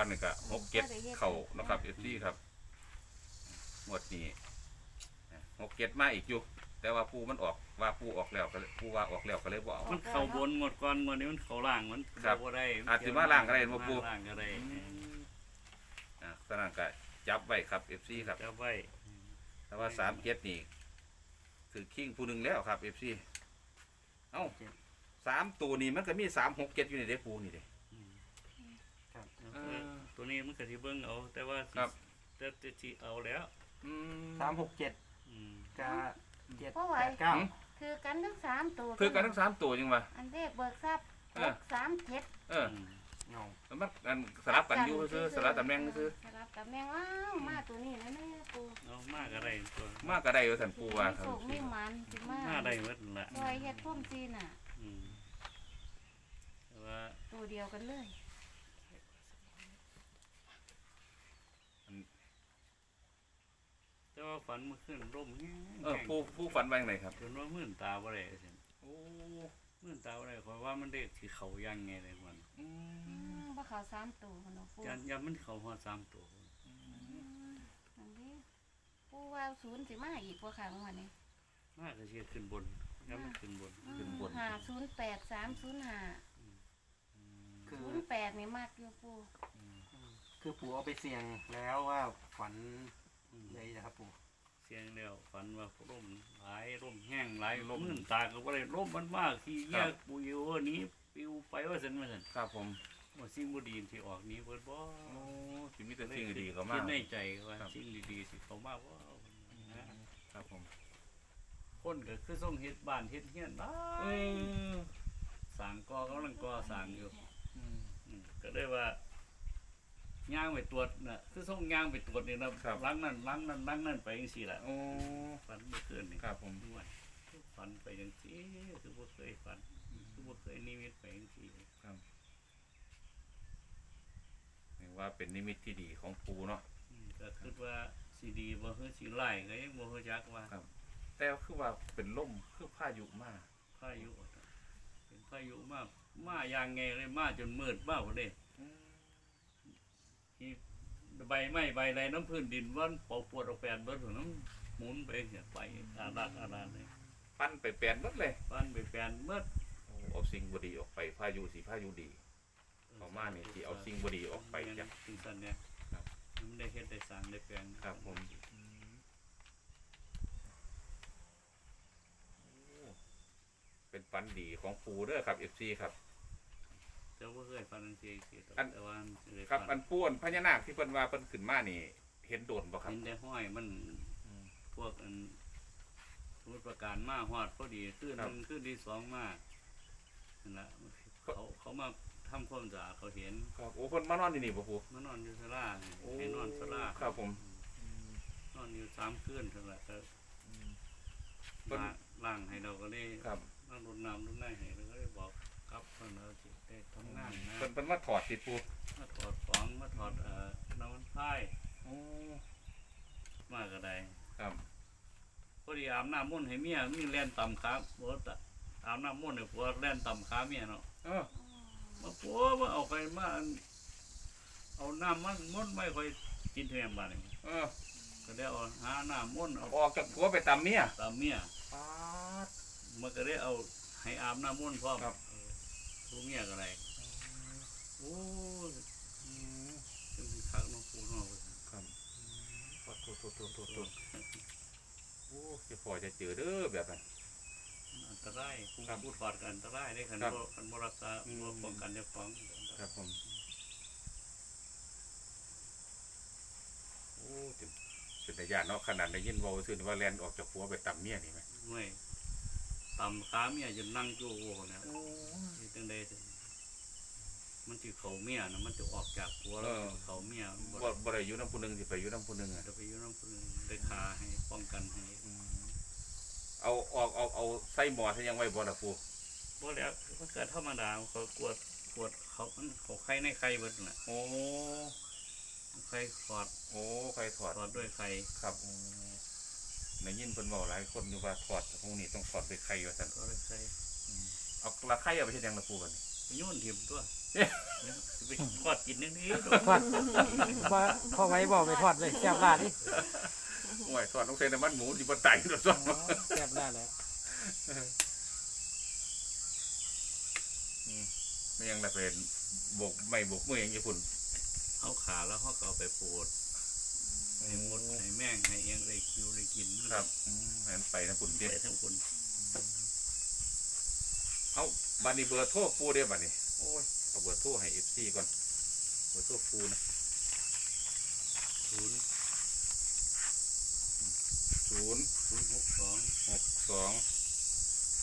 อนนี่ก็หกเจ็ดเข่านะครับเอฟซีครับงวดนี้หกเจ็ดมาอีกอยู่แต่ว่าปูมันออกว่าปูออกแล้วก็เลยปูว่าออกแล้วก็เลยบ่เอามันเข้าบนหมดก่อนงวดนี้มันเข้าล่างมันครับบ่ได้อาจสิมาล่างก็ได้บ่ปู่มาล่างก็ได้อะสนั่นก็จับไว้ครับเอฟซีครับจะไว้แต่ว่าสามเจ็ดนี่คือคิงผู้หนึ่งแล้วครับเอฟซีเอ้าสามตัวนี้มันก็มีสามหกเจ็ดอยู่ในเด็กปูนี่เด้อืมครับเออ ตัวนี้มันก็สิเบิ่งเอา แต่ว่าสิครับ แต่จะสิเอาแล้วอืสามหกเจ็ดอืมกับเจ็ดเพราะไหว แปดเก้าคือกันทั้งสามตัวคือกันทั้งสามตัวยังวะ อันเลขเบิกทรัพย์เอหอกสามเจ็ดเออมเงาแล้วมันอันสลับกันอยู่ซื้อสลับตำแหน่งซื้อสลับตำแหน่งอ้าวมาตัวนี้นะแม่ปูเอามากก็ได้ตัวมากก็ได้อยู่สันปูว่าครับ โศกไม่หมันสิมามาได้หมดนั่นละซอยเฮ็ดพุ่มจีน่ะ อืมแต่ว่าตัวเดียวกันเลย แต่ว่าฝันเมื่อคืนร่มแห้งเออปูปูฝันไว้ไหนครับจนว่ามื่นตาบ่ได้ซั่นโอ้มื่นตาบ่ได้เพราะว่ามันเด็กที่เขายังไงเลยมันอือืมมบ่เขาสามตัวคนเนาะปูยันยันมันเขาฮอดสามตัวอืมอันนี้ปูว่าศูนย์สิมาอีกว่าค่ะเมื่อวานนี้มากก็เชียขึ้นบนยันมันขึ้นบน ห้าศูนย์แปดสามศูนย์ห้าคือศูนย์แปดนี่มากอยู่ปูคือปู่เอาไปเสี่ยงแล้วว่าฝันอืม เลยนะครับปู่เสียงแล้วฝันว่าร่มหลายร่มแห้งหลายร่มมื่นตาก็บ่ได้ร่มมันมากที่แยกปุยว่านี้ปิวไปว่าซั่นว่าซั่นครับผมว่าสิ่งบ่ดีที่ออกนี้เบิดบ่โอ้สิมีแต่สิ่งดีๆก็มาคิกดในใจว่าครับสิ่งดีๆสิเขามาว่านะครับผม คนก็คือส่งเฮ็ดบ้านเฮ็ดเฮียนหลาเอยอสร้างก่อกำลังก่อสร้างอยู่อืมอืมก็ได้ว่า ย่างไปตรวจน่ะคือส่งย่างไปตรวจนี่นะครับ ล้างนั่นล้างนั่นล้างนั่นไปจังซี่ล่ะโอ้ ฝันเมื่อคืนนี่ครับผม ด้วยฝันไปจังซี่คือบ่เคยฝันคือบ่เคยนิมิตไปจังซี่นี่ว่าเป็นนิมิตที่ดีของปูเนาะ อืมก็คิดว่าสิดีบ่คือสิร้ายก็ยังบ่รู้จักว่าครับ แต่คือว่าเป็นล่มคือพายุมาก พายุเป็นพายุมากมาอย่างไงเลยมาจนมืดมากพุ่นเด้ ที่ใบไม้ใบไรน้ำพื้นดินวันเป่าปวดออกแปดเบิดหัวน้ำหมุนไปเนี่ยไปอาลักอาลาเลยปั้นไปแปลนหมดเลยปันไปแปดเบิดโอ้เอาสิ่งบดีออกไปพายุสีพายุดีเอามานี่ที่เอาสิ่งบดีออกไปจ้ะสิ่งสันเนี่ยครับ มันได้เฮ็ดได้สร้างได้แปลงครับผมเป็นฟันดีของปูเด้อครับเอฟซีครับ แต่ว่าเคยฟันอันเสียเสียอันแต่ว่าเคยครับฟัอันป้วนพญานาคที่เพิ่นว่าเพิ่นขึ้นมานี่ เห็นโดนบ่ครับ เห็นได้ห้อยมันพวกอันสมุดประการมาฮอดพอดีขึ้นครับหนึ่งขึ้นที่สองมานั่นละเขาเขามาทำความสะอาดเขาเห็นครับโอ้เพิ่นมานอนที่นี่บ่ปูมานอนอยู่ศาลาเนี่ยโอ้ให้นอนศาลาครับผม นอนอยู่สามคืนเท่านั้นก็เพิ่นล่างล่างให้เราก็ได้ครับนั่งรดน้ำรดน้ำให้เราก็ได้บอกครับเพื่อนเราสิได้ทำงานนะเพิ่นเพิ่นมาถอดติดปูมาถอดของ มาถอดเอ่อน้ำมันพายโอ้มาก็ได้ครับพอดีอาบน้ำมุ่นต์ให้เมียมีแล่นต่ำขาปวดอะอาบน้ำมุ่นต์ให้ผัวแล่นต่ำขาเมียเนาะเออมาผัวมาเอาไปมาอันเอาน้ำมันมุ่นต์ไม่ค่อยกินแทมบ้านนี่เออก็ได้เอาหาน้ำมุ่นต์เอาออกจากผัวไปตามเมียตามเมีย ปาด มันก็ได้เอาให้อาบน้ำมนต์พร้อมครับ เออทุกเมียก็ได้โอ้ย อืม เป็นคักน้องปูน้อง ครับ โทุทุทุทุโอ้จะพอจะเจอเด้อแบบนั้นอันตรายผู้ครับพูดฟอดกันอันตรายได้คันครับบ่คันบ่รักษาอืมบ่ป้องกันเจ้าของครับผมโอ้เป็นเป็นตาญาเนาะขนาดได้ยินว่าซื่อว่าแลนออกจากผัวไปตามเมียนี่ไหมไม่ต่ำขาเมียจนนั่งจู้โอ้เนี่ยโอ้นี่จังได๋ มันสิเข้าเมียนะมันจะออกจากผัวแล้วเออเข้าเมียบ่บ่บ่ได้อยู่น้ำผู้หนึงสิไปอยู่น้ำผู้หนึงอะจะไปอยู่นำผู้อื่นได้คาให้ป้องกันให้อืมเอาออกเอาเอาใส่หมอใส่หยังไว้บ่ล่ะปูบ่แล้วมันเกิดธรรมดาเขากวดกวดเขามันเขาไข้ในไข้เบิดน่ะโอ้ไข่ขอดโอ้ใครถอด ขอดด้วยไข่ครับอืมได้ยินเพิ่นเว้าหลายคนอยู่ว่าถอดพวกนี้ต้องถอดด้วยไข่ว่าซั่นขอดด้วยไข่เอาละไข่เอาไปเฮ็ดหยังล่ะปูบัดนี้ไป โยนถิ่มตัวเอ๊ะเนี่ยสิไปไปทอดกินนี่นี่ทอดว่าพ่อไว้บอกไปทอดเลยแซ่บลาดดิโอ้ยทอดต้องใส่น้ำมันหมูที่บนไตตัวซ้ออ๋อแซ่บลาดแล้วไม่ยังละเป็นบกไม่บกมืออย่างญี่ปุ่นเขาขาแล้วเขาก็เอาไปโปดให้มดให้แม่งให้เอียงได้คิวได้กินครับอืมให้มันไปนะปุ่นไปเดียทั้งคนเอา บันนี้เบอร์โทรปูเดียบันนี้โอ้ยเอาเบอร์โทรให้เอฟซีก่อนเบอร์โทรปูนะศูนย์ศูนย์ศูนย์หกสองหกสอง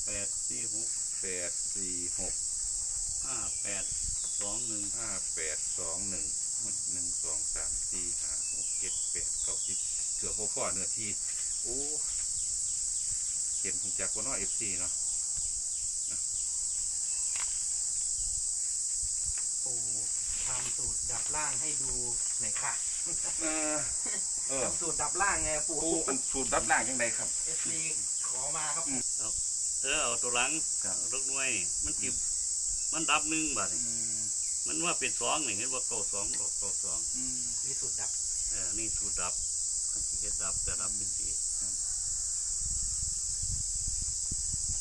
แปดสี่หกแปดสี่หกห้าแปดสองหนึ่งห้าแปดสองหนึ่งหนึ่งสองสามสี่ห้าหกเจ็ดแปดเก้าสิบเกือบพ่อพ่อเนื้อที่โอ้เขียนหูจักว่าน้อเอฟซีเนาะ ปู่ทำสูตร ดับล่างให้ดูหน่อยค่ะเออเออทำสูตรดับล่างไงปู่ปูอันสูตรรับล่างยังไงครับเอฟซีขอมาครับเออเอาตัวหลังครับเอาลูกหน่วยนี่มันจิบมันดับหนึ่งบาทนี่มันว่าเป็นสองนี่เห็นว่าเก้าสองออกเก้าสองมีสูตรดับเออนี่สูตรดับคันที่เฮ็ดดับจะดับเป็นสีครับ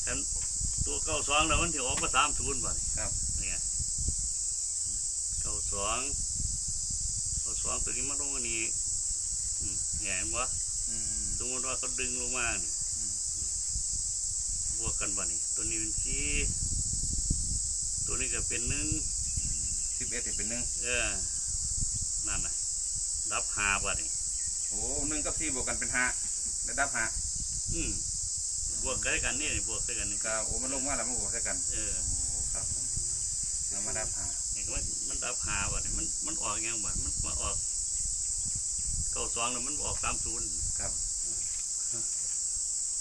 ฉันตัวเก้าสองแล้วมันถือออกมาสามศูนย์บาทนี่ครับเนี่ยเก้า สองเก้าสองตัวนี้มาลงอันนี้อืมเนี่ยเห็นปะอืมสมมติว่าเขาดึงลงมานี่อืมบวกกันบ่นี่ตัวนี้เป็นสี่ตัวนี้ก็เป็นหนึ่งสิบเอ็ดเป็นหนึ่งเออนั่นน่ะดับหาบ่นี่โอ้หนึ่งกับสี่บวกกันเป็นห้าแล้วดับห้าอืมบวกกันกันนี่บวกกันนี่ก็โอ้มันลงมาแล้วมันบวกใส่กัน เออโอ้ครับผมแล้วมาดับห้านี่ก็มัน มันดับหาบ่นี่มันมันออกยังบ่มันมาออกเก้าสองแล้วมันออกสามศูนย์ครับ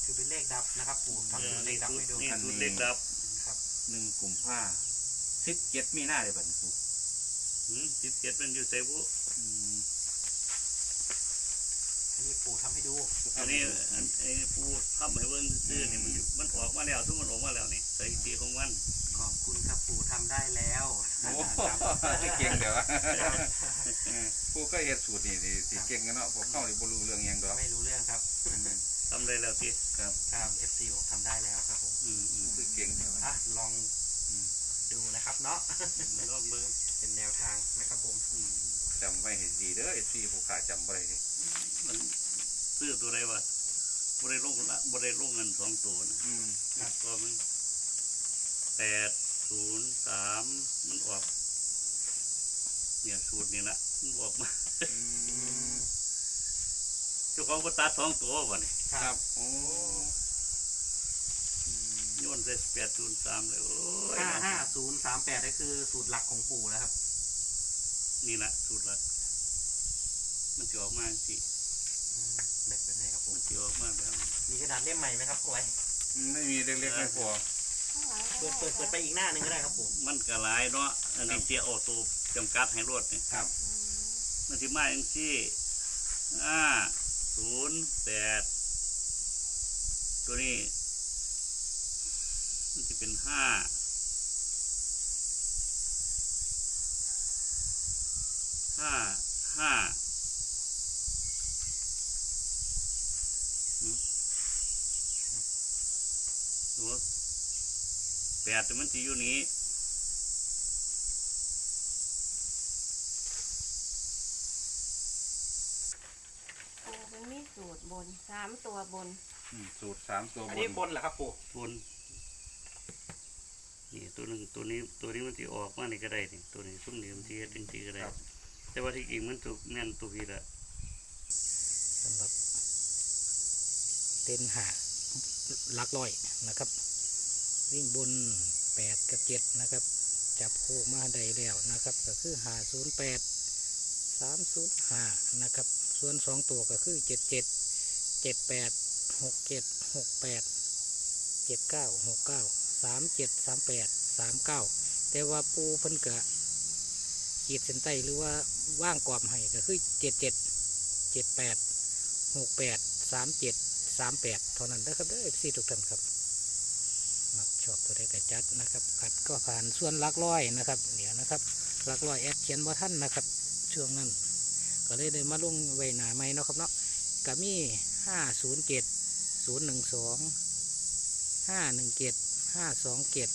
คือเป็นเลขดับนะครับปู่เอทำอสูตรเลนี่ขดับสูตให้รดูนี่อันนี้สูตรเล็กดับครับหนึ่งกลุ่มผ้าสิบเจ็ดมีหน้าเลยบัดนี้ครูหืมสิบเจ็ดมันอยู่ใส่บุอืมอันนี้ปู่ทำให้ดู อันนี้อันไอ้ปูทำให้เบิ่งซื่อๆนี่มันอยู่มันออกมาแล้วทุกมันออกมาแล้วนี่สถิติของมัน ขอบคุณครับปู่ทำได้แล้วโอ้เก่งเดี๋ยวอะเออครูก็เฮ็ดสูตรนี่สิสิเก่งกันเนาะพวกเข้านี่บ่รู้เรื่องหยังดอกไม่รู้เรื่องครับอืมทำได้แล้วสิครับครับเอฟซีบอกทำได้แล้วครับผมอืมอืมคือเก่งเดี๋ยวอะอะลองอืมดูนะครับเนาะลองเบิ่งเป็นแนวทางนะครับผมอืมจำไว้ให้ดีเด้อไอ้ที่ผู้ขาจำบ่ได้เด้มันซื้อตัวใดวะบริลงละบริลงเงินสองตัวนะอืมก็มัน แปดศูนย์สามมันออก เนี่ยสูตรนี่ละมันออกมาอืมเจ้าของก็ตัดสองตัววะนี่คครัรับบโอ้อืมโยนใส่แปดศูนย์สามเลยโอ้ยห้าห้าศูนย์สามแปดนี่คือสูตรหลักของปู่นะครับ นี่ละสูตรละมันจะออกมาสิอืมแบบเป็นไงครับผมมันจะออกมาแบบนี้มีกระดาษเล่มใหม่ไหมครับป่วยไม่มีเล็กๆไม่พอข้างหลังก็ เปิดเปิดเปิดไปอีกหน้าหนึ่งก็ได้ครับผมมันก็หลายเนาะอันนี้เสียเอาตัวจำกัดให้รวดนี่ครับอืมมันสิมาอย่างสี่ห้าศูนย์แปดตัวนี้ มันจะเป็นห้าห้าห้าหืมตัว แปดแต่มันจะอยู่นี้ปูมันมีสูตรบนสามตัวบน อืมสูตรสามตัวบอันนนี้บนเหรอครับปู่บนนี่ตัวหนึ่งตัวนี้ตัวนี้มันจะออกมานี่ก็ได้นี่ตัวนี้ซุ้มนี่มันจะเฮ็ดจริงๆก็ได้ แต่ว่าที่จริงมันถูกแน่นตัวพี่ละสำหรับเต้นหาหลักร้อยนะครับ วิ่งบนแปดกับเจ็ดนะครับ จับคู่มาได้แล้วนะครับ ก็คือหาศูนย์แปดสามศูนย์ห้านะครับ ส่วนสองตัวก็คือเจ็ดเจ็ดเจ็ดแปดหกเจ็ดหกแปดเจ็ดเก้าหกเก้าสามเจ็ดสามแปดสามเก้าแต่ว่าปูพิ่นกะขีดเส้นใต้หรือว่าว่างกรอบให้ก็คือเจ็ดเจ็ดเจ็ดแปดหกแปดสามเจ็ดสามแปดเท่านั้นนะครับเด้อฟซีทุกท่านครับ ชอบตัวใดก็จัดนะครับขัดก็ผ่านส่วนลักร้อยนะครับเดี๋ยวนะครับลักร้อยแอดเขียนบ่ท่านนะครับ ช่วงนั้น ก็เลยได้มาลงไว้หนาไม่เนาะครับเนาะก็มีห้าศูนย์เจ็ดศูนย์หนึ่งสองห้าหนึ่งเจ็ดห้าสองเจ็ด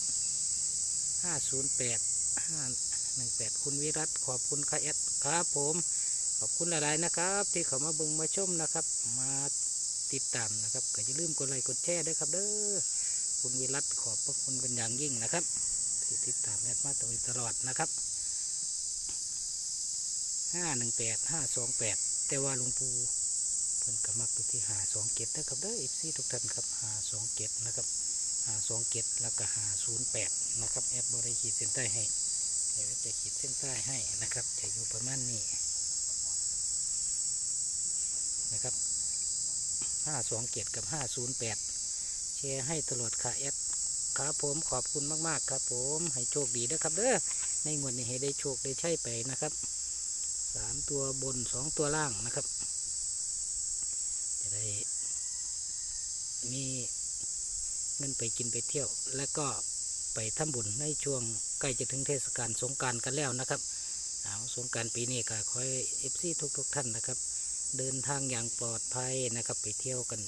ห้าศูนย์แปดห้าหนึ่งแปดคุณวิรัตขอบคุณค่ะแอดครับผมขอบคุณหลายๆนะครับ ที่เขามาบิ่งมาชมนะครับ มาติดตามนะครับก็อย่าลืมกดไลค์กดแชร์ด้วยครับเด้อ คุณวิรัตขอบพระคุณเป็นอย่างยิ่งนะครับ ที่ติดตามแอดมาโดยตลอดนะครับห้าหนึ่งแปดห้าสองแปดแต่ว่าหลวงปู่เพิ่นกำมักอยู่ที่หาสองเกตนะครับเด้อเอฟซีทุกท่านครับหาสองเกตนะครับหาสองเกตแล้วก็หาศูนย์แปดนะครับแอดบริขีดเส้นใต้ให้เดี๋ยวจะขีดเส้นใต้ให้นะครับ จะอยู่ประมาณนี้นะครับห้าสองเจ็ดกับห้าศูนย์แปด ชร์ให้ตลอดค่ะแอดครับผมขอบคุณมาก ๆ ครับผมให้โชคดีนะครับเด้อในงวดนี้ให้ได้โชคได้ใช่ไปนะครับสามตัวบนสองตัวล่างนะครับ จะได้มีเงินไปกินไปเที่ยว และก็ไปทำบุญในช่วงใกล้จะถึงเทศกาลสงการกันแล้วนะครับเอาสงการปีนี้ก็ขอให้เอฟซีทุกๆ ท่านนะครับ เดินทางอย่างปลอดภัยนะครับไปเที่ยวกัน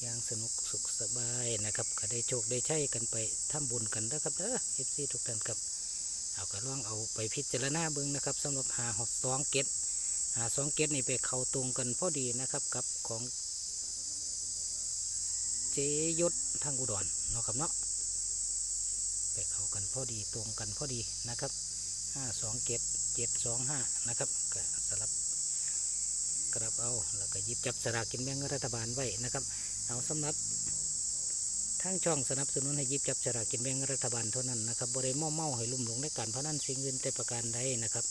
อย่างสนุกสุขสบายนะครับ ก็ได้โชคได้ใช้กันไปทำบุญกันนะครับเด้อเอฟซีทุกท่านครับเอาก็ลองเอาไปพิจารณาเบิ้งนะครับสำหรับหาหกสองเกตหาสองเกตนี่ไปเข้าตรงกันพอดีนะครับกับของเจยศทางอุดรเนาะครับเนาะไปเข้ากันพอดีตรงกันพอดีนะครับห้าสองเกตเจ็ดสองห้านะครับก็สลับกระเอาแล้วก็ยิบจับสลากกินแบ่งรัฐบาลไว้นะครับ เอาสำหรับทางช่องสนับสนุนให้ยิบจับสลากกินแบ่งรัฐบาลเท่านั้นนะครับบริเมาเมาให้ลุ่มหลงในการพนันสิ่งอื่นแต่ประการใดนะครับ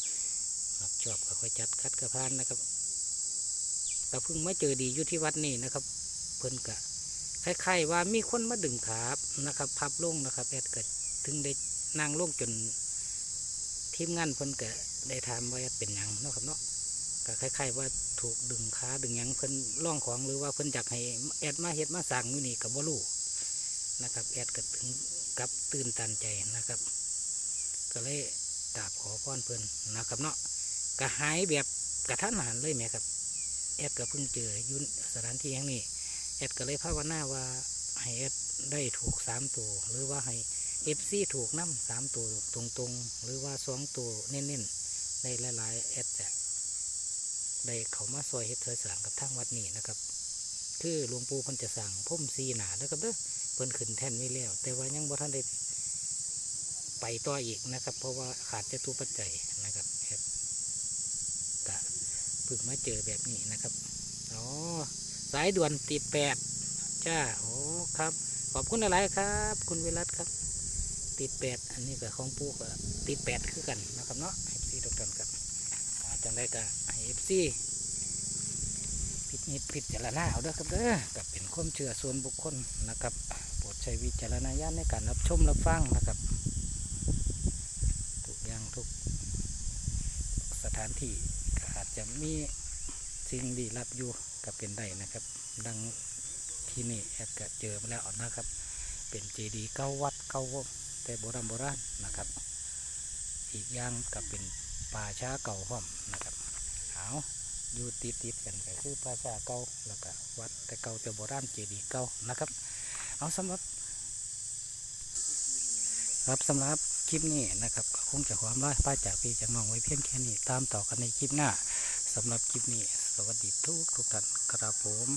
มักชอบก็ค่อยจัดคัดกระพานนะครับก็เพิ่งมาเจอดีอยู่ที่วัดนี่นะครับ เพิ่นกะคล้ายๆว่ามีคนมาดึงขาบนะครับพับลงนะครับแอดเก็ถึงได้นั่งลงจนทีมงานเพิ่นก็ได้ถามว่าเป็นหยังเนาะครับเนาะ ก็คล้ายๆว่าถูกดึงขาดึงยังเพิ่นล่องของหรือว่าเพิ่นอยากให้แอดมาเฮ็ดมาสั่งอยู่นี่กับบ่รู้นะครับ แอดก็ถึงกับตื่นตันใจนะครับ ก็เลยกราบขอพรเพิ่นนะครับเนาะก็หายแบบกระทันหันเลยแม่ครับ แอดก็เพิ่งเจอยุนสถานที่แห่งนี้แอดก็เลยภาวนาว่าให้แอดได้ถูกสามตัวหรือว่าให้เอฟซีถูกน้ำสามตัวตรงๆ หรือว่าสองตัวเน้นๆได้หลายๆแอดจะ ได้เขามาซอยเฮ็ดซอยสร้างกับทางวัดนี้นะครับ คือหลวงปู่พิ่นจะสั่งพุ่มซีหนาแล้วครับเด้อเพิ่นขึ้นแท่นไว้แล้ว แต่ว่ายังบ่ทันได้ไปต่ออีกนะครับ เพราะว่าขาดจตุปัจจัยนะครับแอดกะเพิ่งมาเจอแบบนี้นะครับอ๋อสายด่วนติดแปดจ้าโอ้ครับ ขอบคุณหลายครับ คุณวิรัตครับติดแปดอันนี้กับของปู่ก็ติดแปดคือกันนะครับเนาะให้พี่ทุกท่านครับ จังได้ก็ให้เอฟซีพิจิตพิจารณาเอาเด้อครับเด้อกับเป็นความเชื่อส่วนบุคคลนะครับโปรดใช้วิจารณญาณในการรับชมรับฟังนะครับทุกอย่างทุกสถานที่อาจจะมีสิ่งลี้ลับอยู่ก็เป็นได้นะครับ ดังที่นี่แอดก็เจอมาแล้วนะครับ เป็นเจดีย์เก้าวัดเก้าแต่โบราณโบราณนะครับ อีกอย่างก็เป็น ป่าช้าเก่าพร้อมนะครับเอาอยู่ติดติดกันก็คือป่าช้าเก่าแล้วก็วัดแต่เก่าแต่โบราณเจดีย์เก่านะครับ เอาสำหรับ ครับสำหรับคลิปนี้นะครับก็คงจะความร้ายป้าจากพี่จากน้องไว้เพียงแค่นี้ตามต่อกันในคลิปหน้าสำหรับคลิปนี้ สวัสดีทุกทุกท่านครับผม